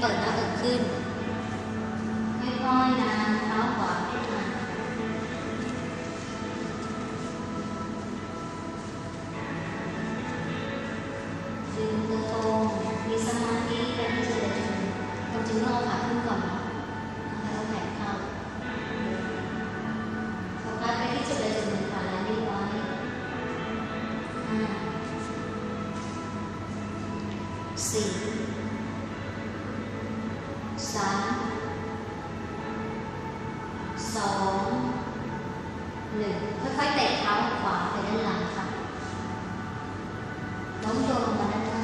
เปิดหน้าอกขึ้น ค่อยๆนะเท้าขวาขึ้นมายืนตัวตรงมีสมาธิการที่จะเดินความจริงเอาขาขึ้นก่อนแล้วแขนเข้าโฟกัสไปที่จุดใดจุดหนึ่งค่ะแล้วรีบไว้สี่ สองหนึ่งค่อยๆเตะเท้าขวาไปด้านหลังค่ะโน้มตัวลงมาด้านหน้า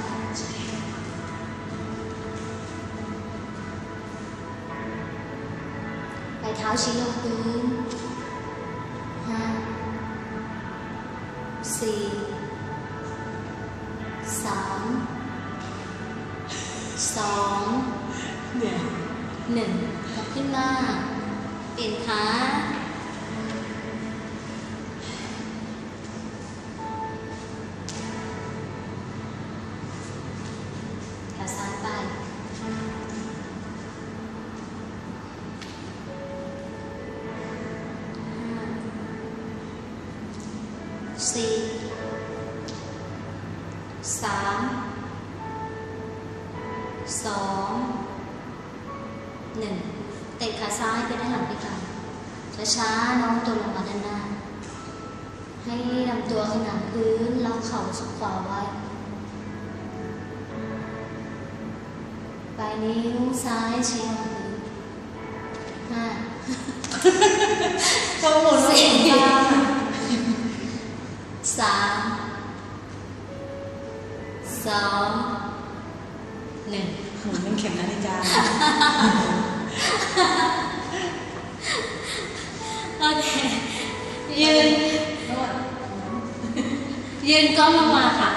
ไปเท้าชี้ลงพื้นห้าสี่สามสองเนี่ยหนึ่งยกขึ้นมา เปลี่ยนขาขาซ้ายไปห้าสี่สามสองหนึ่ง ตะขาซ้ายไปด้านหลังไปก่อนช้าๆโน้องตัวลงมาด้านหน้า ให้ลำตัวขนาดพื้นล็อกเข่าสุดขวาไว้ปลายนิ้วซ้ายชี้ลงพื้นห้าต้องหมุนสี่ตาสามสองหนึ่งหมุนเป็นเข็มนาฬิกา ยืนก้มลงมาค่ะ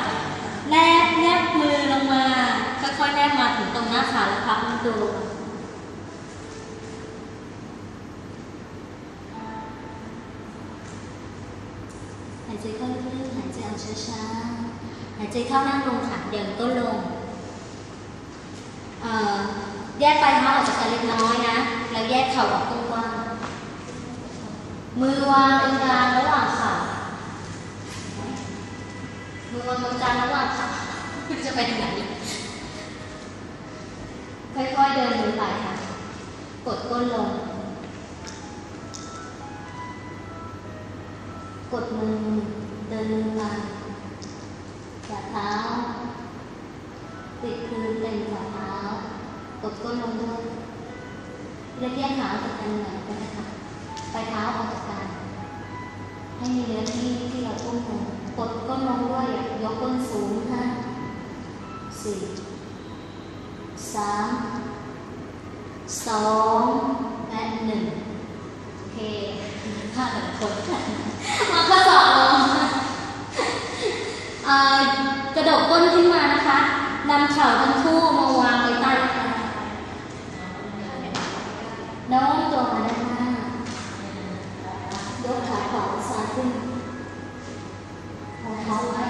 แนบแนบมือลงมา ค่อยๆแนบมาถึงตรงหน้าขาแล้วพับลำตัวลงมาหายใจเข้าลึกๆหายใจออกช้าๆ หายใจเข้านั่งลงค่ะเดี๋ยวก็ลงเอ่อแยกปลายเท้าออกจากกันเล็กน้อยนะ แล้วแยกเข่าออกกว้างมือวางตรงกลางระหว่างขา มือวางตรงกางระหว่างขาจะไปทางไหนค่อยๆเดินมือไปค่ะ กดก้นลง กดมือเดินมือมาฝ่าเท้า ติดพื้นเต็มฝ่าเท้า กดก้นลงด้วยเล็กแยกขาออกจากกันหน่อยก็ได้ค่ะปลายเท้าออกจากกัน ให้มีเนื้อที่ที่เราก้มลงกดก้นลงด้วยอย่ายกก้นสูงห้าสี่สามสองและหนึ่งโอเคข้าแต่ละคนมาข้อสอบลงกระดกก้นขึ้นมานะคะนำเข่าทั้งคู่มาวางไว้ใต้คางโน้มตัวมาด้านหน้า ยกขาขวาซ้ายขึ้นเอาเท้าไว้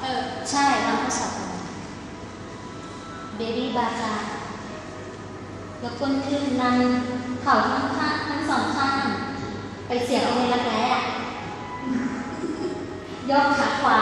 เออ ใช่วางข้อศอกลง เบบี้บาจายกก้นขึ้นนำเข่าทั้งข้างทั้งสองข้าง ไปเสียบในรักแร้อะยกขาขวา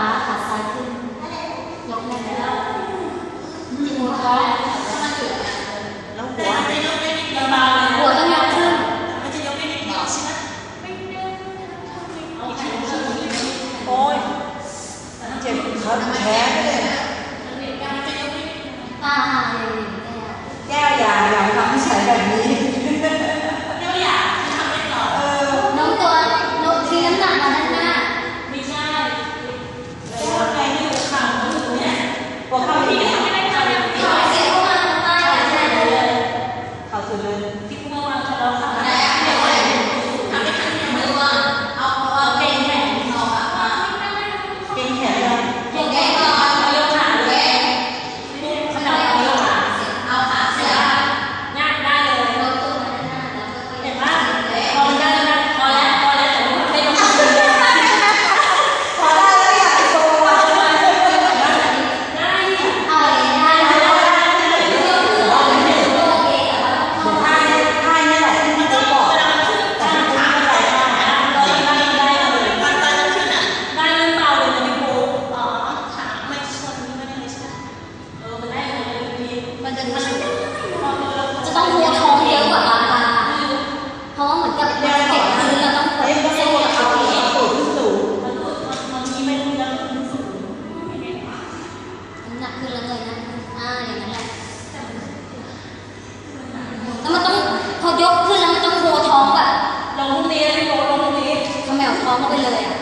Không.